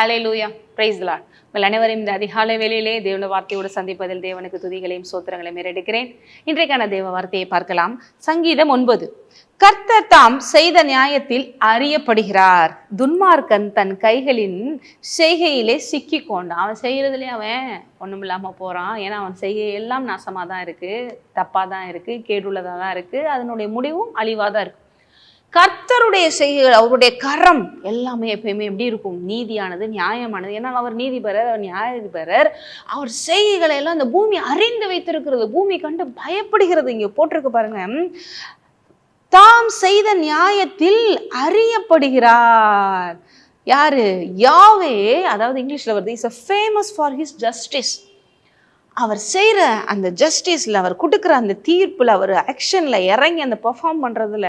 ஹலே லூயா price lot உங்கள் அனைவரையும் இந்த அதிகாலை வேலையிலே தேவன வார்த்தையோடு சந்திப்பதில் தேவனுக்கு துதிகளையும் சோத்திரங்களையும் ஏறெடுக்கிறேன் இன்றைக்கான தேவ வார்த்தையை பார்க்கலாம். சங்கீதம் ஒன்பது. கர்த்தர் தாம் செய்த நியாயத்தில் அறியப்படுகிறார். துன்மார்க்கன் தன் கைகளின் செய்கையிலே சிக்கி கொண்டான் அவன் செய்கிறதுலே அவன் ஒன்றும் இல்லாமல் போகிறான் ஏன்னா அவன் செய்கை எல்லாம் நாசமாக தான் இருக்குது தப்பாக தான் இருக்குது கேடுள்ளதாக தான் இருக்குது அதனுடைய முடிவும் அழிவாக தான் இருக்குது கர்த்தருடைய செய்கைகள் அவருடைய கரம் எல்லாமே எப்பயுமே எப்படி இருக்கும்? நீதியானது நியாயமானது. ஏன்னா அவர் நீதிபரர் அவர் நியாயாதிபரர். அவர் செய்கைகளை எல்லாம் அந்த பூமி அறிந்து வைத்திருக்கிறது. பூமி கண்டு பயப்படுகிறது. இங்கே போட்டிருக்கு பாருங்க. தாம் செய்த நியாயத்தில் அறியப்படுகிறார். யாரு? யாவே அதாவது இங்கிலீஷில் வருது is a famous for his justice அவர் செய்கிற அந்த ஜஸ்டிஸில் அவர் கொடுக்குற அந்த தீர்ப்பில் அவர் ஆக்ஷனில் இறங்கி அந்த பெர்ஃபார்ம் பண்ணுறதுல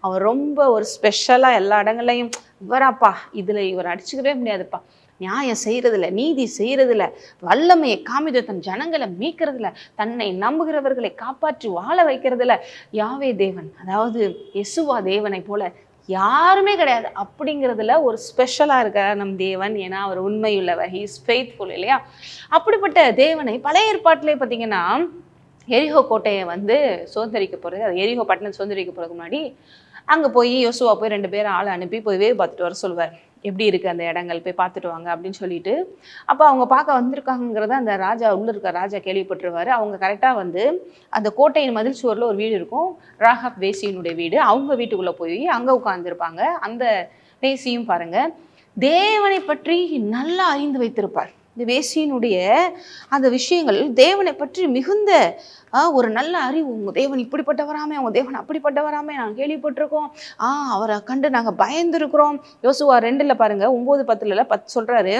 அவர் ரொம்ப ஒரு ஸ்பெஷலாக எல்லா இடங்கள்லையும் இவராப்பா இதில் இவர் அடிச்சுக்கவே முடியாதுப்பா. நியாயம் செய்கிறதுல நீதி செய்கிறதுல வல்லமையை காமித தன் ஜனங்களை மீட்கிறதுல தன்னை நம்புகிறவர்களை காப்பாற்றி வாழ வைக்கிறதுல யாவே தேவன் அதாவது யெசுவா தேவனை போல யாருமே கிடையாது. அப்படிங்கிறதுல ஒரு ஸ்பெஷலாக இருக்கிறார் நம் தேவன். ஏன்னா அவர் உண்மையுள்ளவர். ஹீ இஸ் ஃபெய்த்ஃபுல் இல்லையா? அப்படிப்பட்ட தேவனை பழைய ஏற்பாட்டிலே பார்த்தீங்கன்னா எரிஹோ கோட்டையை வந்து சுதந்திரிக்க போகிறது அது எரிஹோ பட்டணம் சுதந்திரிக்க போகிறதுக்கு முன்னாடி அங்கே போய் யோசுவா போய் ரெண்டு பேரும் ஆளை அனுப்பி போய் பார்த்துட்டு வர சொல்லுவார். எப்படி இருக்குது அந்த இடங்கள்? போய் பார்த்துட்டு வாங்க அப்படின்னு சொல்லிட்டு. அப்போ அவங்க பார்க்க வந்திருக்காங்கிறத அந்த ராஜா உள்ளே இருக்க ராஜா கேள்விப்பட்டுருவார். அவங்க கரெக்டாக வந்து அந்த கோட்டையின் மதில் சுவரில் ஒரு வீடு இருக்கும். ராகப் வேசியினுடைய வீடு. அவங்க வீட்டுக்குள்ளே போய் அங்கே உட்காந்துருப்பாங்க அந்த வேசியும் பாருங்கள் தேவனை பற்றி நல்லா அறிந்து வைத்திருப்பார். இந்த வேசியினுடைய அந்த விஷயங்கள் தேவனை பற்றி மிகுந்த ஆ, ஒரு நல்ல அறிவு. உங்கள் தேவன் இப்படிப்பட்டவராமே அவங்க தேவன் அப்படிப்பட்டவராமே நாங்கள் கேள்விப்பட்டிருக்கோம். ஆ அவரை கண்டு நாங்கள் பயந்துருக்கிறோம். யோசுவா ரெண்டில் பாருங்க ஒம்பது பத்துலலாம் பத்து சொல்கிறாரு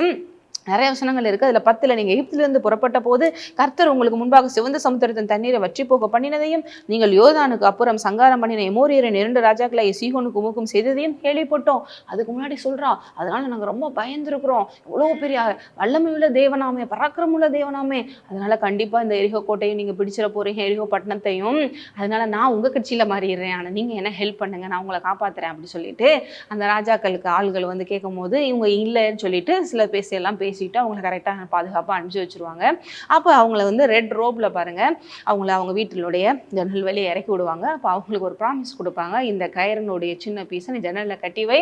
நிறைய வசனங்கள் இருக்குது அதில் பத்தில் நீங்கள் எகிப்திலிருந்து புறப்பட்ட போது கர்த்தர் உங்களுக்கு முன்பாக சிவந்த சமுத்திரத்தின் தண்ணீரை வற்றி போக பண்ணினதையும் நீங்கள் யோதானுக்கு அப்புறம் சங்காரம் பண்ணின எமோரியரின் இரண்டு ராஜாக்களை சீகோனுக்கு மூக்கும் செய்ததையும் கேள்விப்பட்டோம். அதுக்கு முன்னாடி சொல்கிறோம் அதனால நாங்கள் ரொம்ப பயந்துருக்கிறோம். இவ்வளோ பெரிய வல்லமை உள்ள தேவனாமே பராக்கிரமுள்ள தேவனாமே. அதனால கண்டிப்பாக இந்த எரிகோ கோட்டையும் நீங்கள் பிடிச்சிட போகிறீங்க எரிகோ பட்டணத்தையும். அதனால நான் உங்கள் கட்சியில் மாறிடுறேன். ஆனால் நீங்கள் என்ன ஹெல்ப் பண்ணுங்க நான் உங்களை காப்பாத்துறேன். அப்படின்னு சொல்லிட்டு அந்த ராஜாக்களுக்கு ஆள்கள் வந்து கேட்கும் போது இவங்க இல்லைன்னு சொல்லிட்டு சில பேசியெல்லாம் பேசிட்டு அவங்கள கரெக்டாக பாதுகாப்பாக அனுப்பிச்சு வச்சுருவாங்க. அப்போ அவங்கள வந்து ரெட் ரோப்பில் பாருங்கள் அவங்கள அவங்க வீட்டினுடைய ஜன்னல் வெளியே இறக்கி விடுவாங்க. அப்போ அவங்களுக்கு ஒரு ப்ராமிஸ் கொடுப்பாங்க. இந்த கயிறனுடைய சின்ன பீஸை நீ ஜன்னலில் கட்டி வை.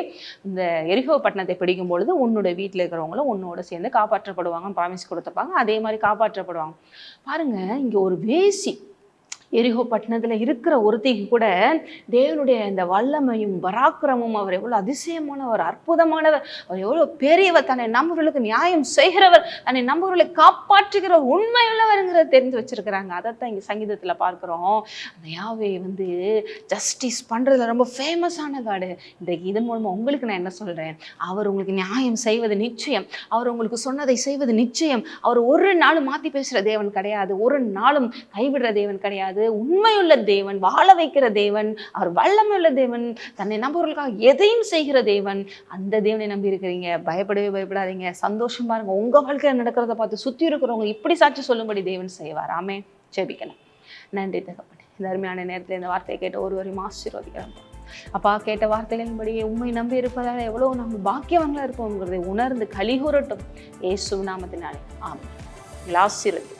இந்த எரிகோ பட்டணத்தை பிடிக்கும் பொழுது உன்னோட வீட்டில் இருக்கிறவங்களும் உன்னோட சேர்ந்து காப்பாற்றப்படுவாங்க ப்ராமிஸ் கொடுத்துப்பாங்க அதே மாதிரி காப்பாற்றப்படுவாங்க. பாருங்கள் இங்கே ஒரு வேசி. எரிகோ பட்டணத்தில் இருக்கிற ஒருத்திக்கு கூட தேவனுடைய இந்த வல்லமையும் பராக்கிரமும் அவர் எவ்வளோ அதிசயமானவர் அற்புதமானவர். அவர் எவ்வளோ பெரியவர் தன்னை நம்புவர்களுக்கு நியாயம் செய்கிறவர் தன்னை நம்புவர்களை காப்பாற்றுகிற உண்மையுள்ளவருங்கிறத தெரிஞ்சு வச்சிருக்கிறாங்க. அதைத்தான் இங்கே சங்கீதத்தில் பார்க்குறோம். அந்த யாவே வந்து ஜஸ்டிஸ் பண்ணுறதுல ரொம்ப ஃபேமஸான காடு. இந்த இதன் மூலமாக உங்களுக்கு நான் என்ன சொல்கிறேன் அவர் உங்களுக்கு நியாயம் செய்வது நிச்சயம். அவர் உங்களுக்கு சொன்னதை செய்வது நிச்சயம். அவர் ஒரு நாளும் மாற்றி பேசுகிற தேவன் கிடையாது. ஒரு நாளும் கைவிடுற தேவன் கிடையாது. உண்மையுள்ள தேவன் வாழ வைக்கிற தேவன் அவர் வல்லமையுள்ள தேவன் தன்னை நம்புவர்களுக்காக எதையும் செய்கிற தேவன். அந்த தேவனை நம்பி இருக்கிறீங்க. பயப்படவே பயப்படாதீங்க. சந்தோஷமா இருங்க. உங்க வாழ்க்கையில் நடக்கிறத பார்த்து சுற்றி இருக்கிறவங்க இப்படி சாட்சி சொல்லும்படி தேவன் செய்வார். ஆமே ஜெபிக்கலாம். நன்றி தகப்பன். இந்த அருமையான நேரத்தில் இந்த வார்த்தையை கேட்ட ஒருவரையும் ஆசீர்வதிக்கிறோம். அப்பா கேட்ட வார்த்தைகளின்படியே உண்மை நம்பி இருப்பதால் எவ்வளோ நம்ம பாக்கியவங்களா இருப்போங்கிறதை உணர்ந்து கலிகூரட்டும் இயேசு நாமத்தினாலே. ஆமாம் ஆசீர்வதி